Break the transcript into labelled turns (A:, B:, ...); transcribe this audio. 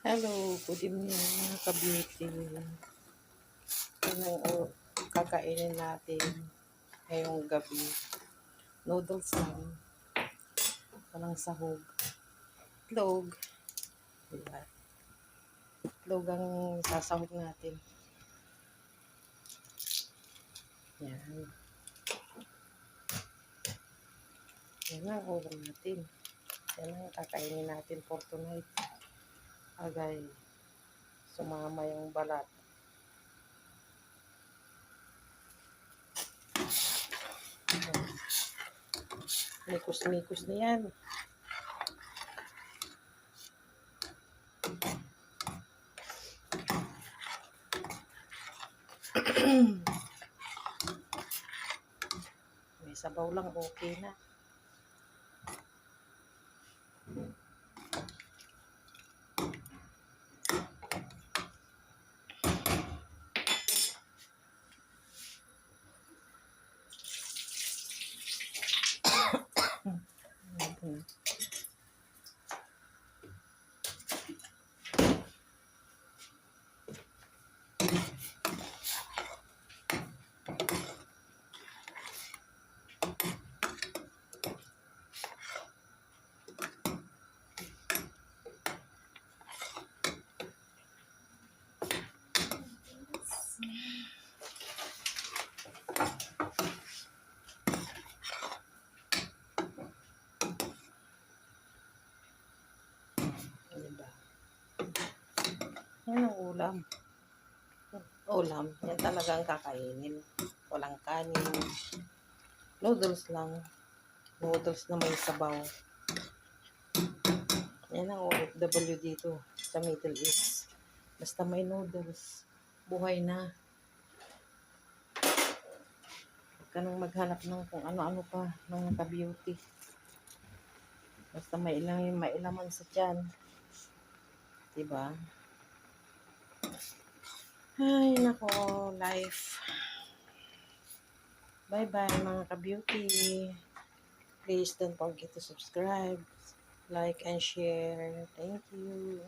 A: Hello, good evening mga ka-beauty. Ano kakainin natin ngayong gabi? Noodles lang. Walang sahog. Itlog. Diba? Itlog ang sasahog natin. Yan. Yan ang ulam natin. Yan ang kakainin natin for tonight agay sumama yung balat. Mikos-mikos na yan. May sabaw lang, okay na. Mhm. Diba? Yan ang ulam. Ulam. Yan talaga ang kakainin. Walang kanin. Noodles lang. Noodles na may sabaw. Yan ang OFW dito sa Middle East. Basta may noodles. Buhay na. Huwag ka maghanap ng kung ano-ano pa ng ka-beauty. Basta may ilang may ilaman sa tiyan. Diba? Ay, nako, life. Bye-bye, mga ka-beauty. Please don't forget to subscribe, like, and share. Thank you.